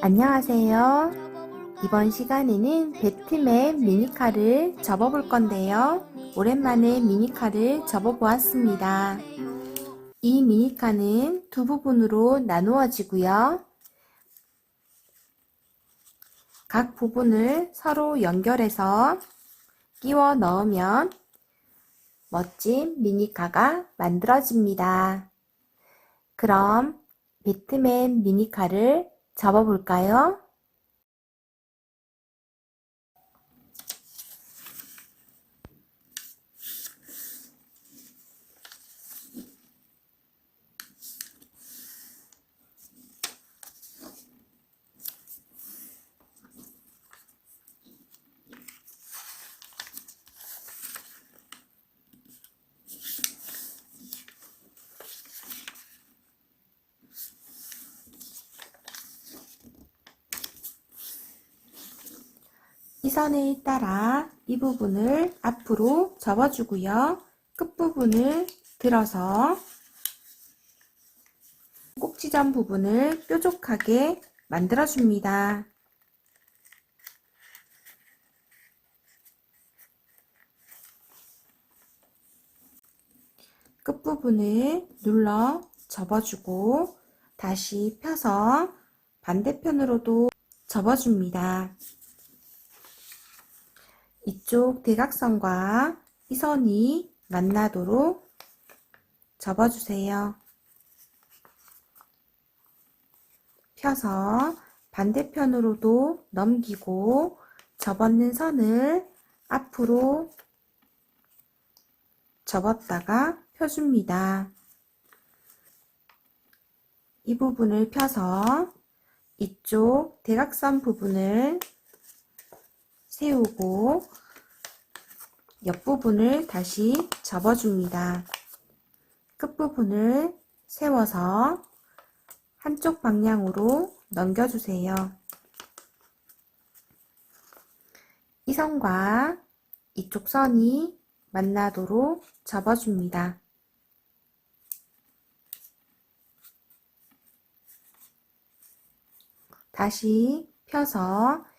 안녕하세요. 이번 시간에는 배트맨 미니카를 접어볼 건데요. 오랜만에 미니카를 접어보았습니다. 이 미니카는 두 부분으로 나누어지고요. 각 부분을 서로 연결해서 끼워 넣으면 멋진 미니카가 만들어집니다. 그럼 배트맨 미니카를 접어볼까요? 이 선을 따라 이 부분을 앞으로 접어주고요. 끝부분을 들어서 꼭지점 부분을 뾰족하게 만들어줍니다. 끝부분을 눌러 접어주고 다시 펴서 반대편으로도 접어줍니다. 이쪽 대각선과 이 선이 만나도록 접어주세요. 펴서 반대편으로도 넘기고 접었는 선을 앞으로 접었다가 펴줍니다. 이 부분을 펴서 이쪽 대각선 부분을 세우고 옆부분을 다시 접어줍니다. 끝부분을 세워서 한쪽 방향으로 넘겨주세요. 이 선과 이쪽 선이 만나도록 접어줍니다. 다시 펴서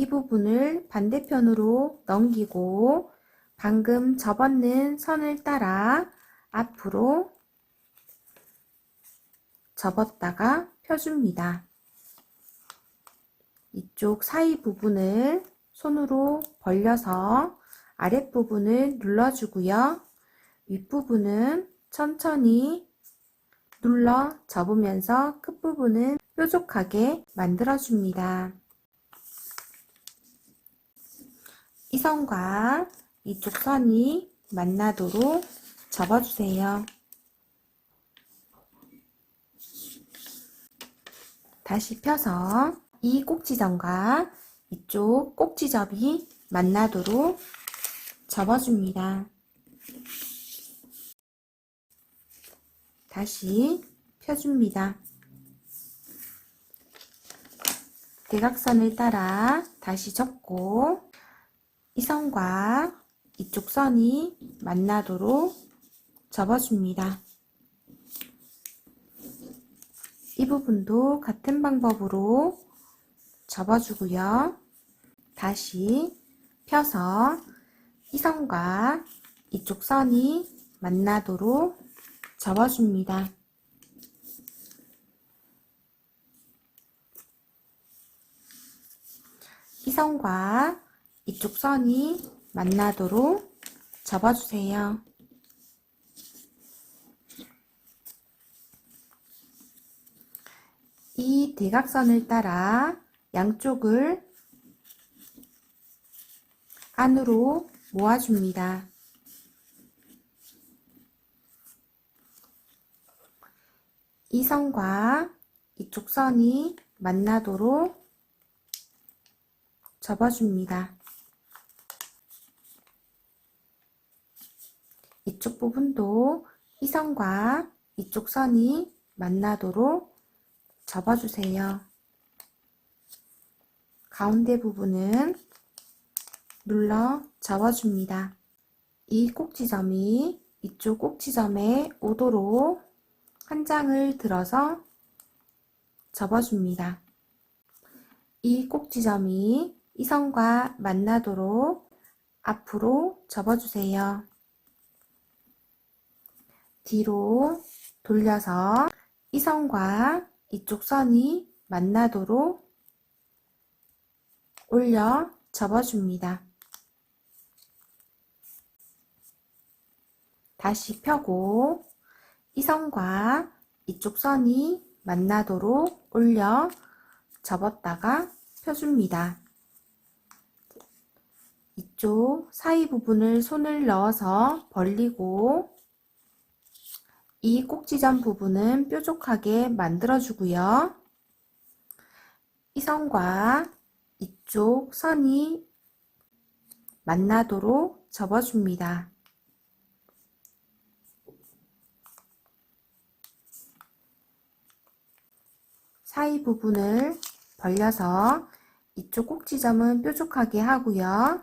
이 부분을 반대편으로 넘기고 방금 접었는 선을 따라 앞으로 접었다가 펴줍니다. 이쪽 사이 부분을 손으로 벌려서 아랫부분을 눌러주고요. 윗부분은 천천히 눌러 접으면서 끝부분은 뾰족하게 만들어줍니다. 이 선과 이쪽 선이 만나도록 접어주세요. 다시 펴서 이 꼭지점과 이쪽 꼭지점이 만나도록 접어줍니다. 다시 펴줍니다. 대각선을 따라 다시 접고 이 선과 이쪽 선이 만나도록 접어줍니다. 이 부분도 같은 방법으로 접어주고요. 다시 펴서 이 선과 이쪽 선이 만나도록 접어줍니다. 이 선과 이쪽 선이 만나도록 접어주세요. 이 대각선을 따라 양쪽을 안으로 모아줍니다. 이 선과 이쪽 선이 만나도록 접어줍니다. 이쪽 부분도 이 선과 이쪽 선이 만나도록 접어주세요. 가운데 부분은 눌러 접어줍니다. 이 꼭지점이 이쪽 꼭지점에 오도록 한 장을 들어서 접어줍니다. 이 꼭지점이 이 선과 만나도록 앞으로 접어주세요. 뒤로 돌려서 이 선과 이쪽 선이 만나도록 올려 접어줍니다. 다시 펴고 이 선과 이쪽 선이 만나도록 올려 접었다가 펴줍니다. 이쪽 사이 부분을 손을 넣어서 벌리고 이 꼭지점 부분은 뾰족하게 만들어주고요. 이 선과 이쪽 선이 만나도록 접어줍니다. 사이 부분을 벌려서 이쪽 꼭지점은 뾰족하게 하고요.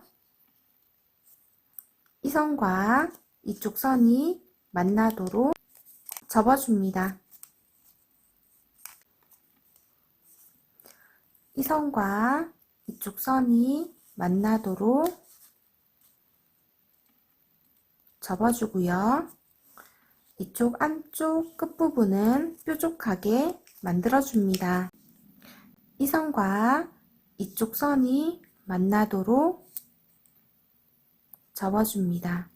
이 선과 이쪽 선이 만나도록 접어줍니다. 이 선과 이쪽 선이 만나도록 접어주고요. 이쪽 안쪽 끝부분은 뾰족하게 만들어줍니다. 이 선과 이쪽 선이 만나도록 접어줍니다.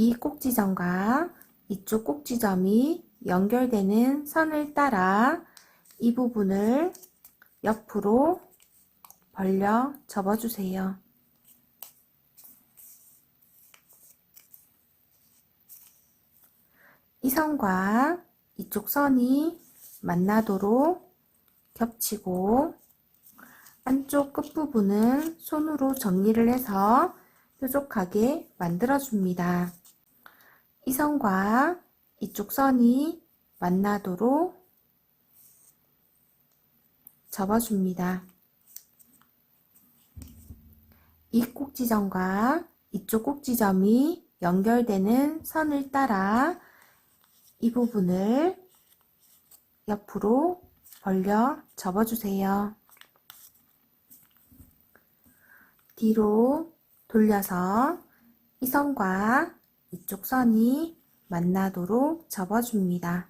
이 꼭지점과 이쪽 꼭지점이 연결되는 선을 따라 이 부분을 옆으로 벌려 접어주세요. 이 선과 이쪽 선이 만나도록 겹치고 안쪽 끝부분은 손으로 정리를 해서 뾰족하게 만들어줍니다. 이 선과 이쪽 선이 만나도록 접어줍니다. 이 꼭지점과 이쪽 꼭지점이 연결되는 선을 따라 이 부분을 옆으로 벌려 접어주세요. 뒤로 돌려서 이 선과 이쪽 선이 만나도록 접어줍니다.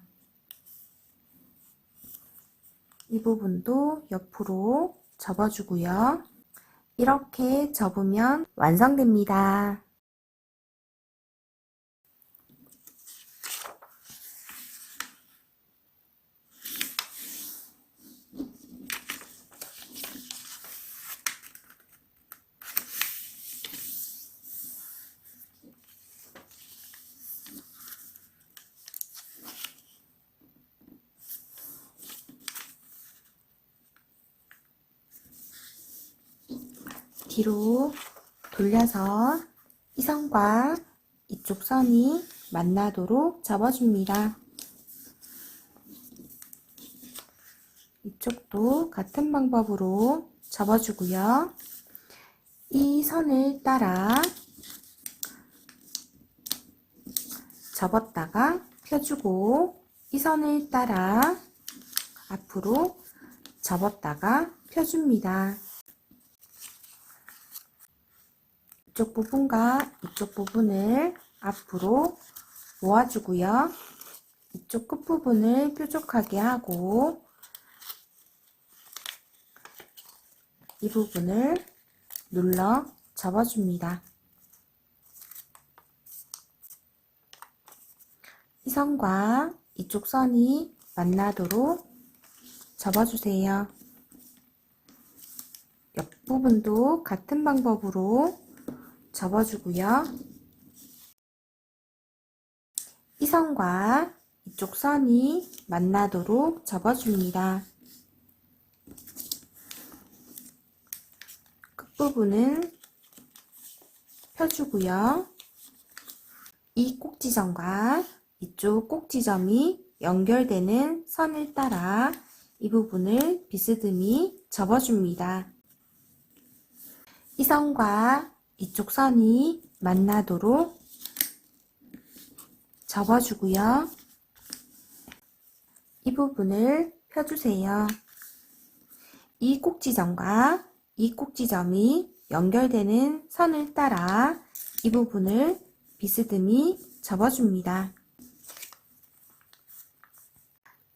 이 부분도 옆으로 접어주고요. 이렇게 접으면 완성됩니다. 뒤로 돌려서 이 선과 이쪽 선이 만나도록 접어줍니다. 이쪽도 같은 방법으로 접어주고요. 이 선을 따라 접었다가 펴주고 이 선을 따라 앞으로 접었다가 펴줍니다. 이쪽 부분과 이쪽 부분을 앞으로 모아주고요. 이쪽 끝부분을 뾰족하게 하고 이 부분을 눌러 접어줍니다. 이 선과 이쪽 선이 만나도록 접어주세요. 옆부분도 같은 방법으로 접어주고요. 이 선과 이쪽 선이 만나도록 접어줍니다. 끝부분은 펴주고요. 이 꼭지점과 이쪽 꼭지점이 연결되는 선을 따라 이 부분을 비스듬히 접어줍니다. 이 선과 이쪽 선이 만나도록 접어주고요. 이 부분을 펴주세요. 이 꼭지점과 이 꼭지점이 연결되는 선을 따라 이 부분을 비스듬히 접어줍니다.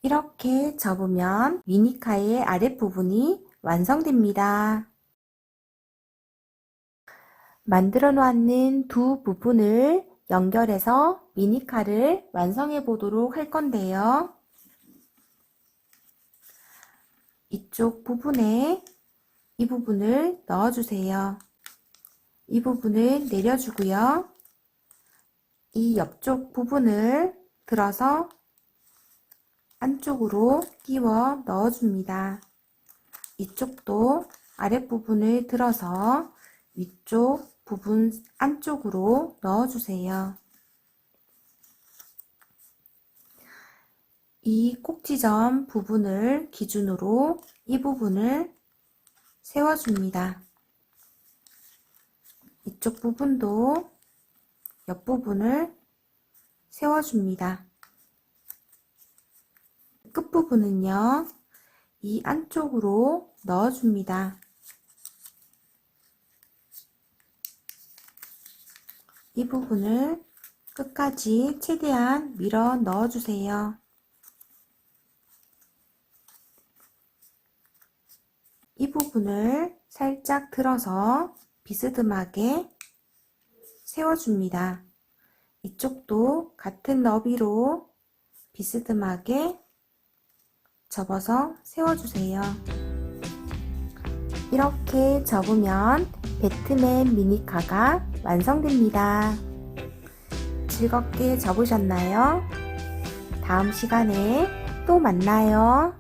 이렇게 접으면 미니카의 아랫부분이 완성됩니다. 만들어 놓았는 두 부분을 연결해서 미니카를 완성해 보도록 할 건데요. 이쪽 부분에 이 부분을 넣어주세요. 이 부분을 내려주고요. 이 옆쪽 부분을 들어서 안쪽으로 끼워 넣어줍니다. 이쪽도 아랫부분을 들어서 위쪽 부분 안쪽으로 넣어주세요. 이 꼭지점 부분을 기준으로 이 부분을 세워줍니다. 이쪽 부분도 옆부분을 세워줍니다. 끝부분은요, 이 안쪽으로 넣어줍니다. 이 부분을 끝까지 최대한 밀어 넣어주세요. 이 부분을 살짝 들어서 비스듬하게 세워줍니다. 이쪽도 같은 너비로 비스듬하게 접어서 세워주세요. 이렇게 접으면 배트맨 미니카가 완성됩니다. 즐겁게 접으셨나요? 다음 시간에 또 만나요.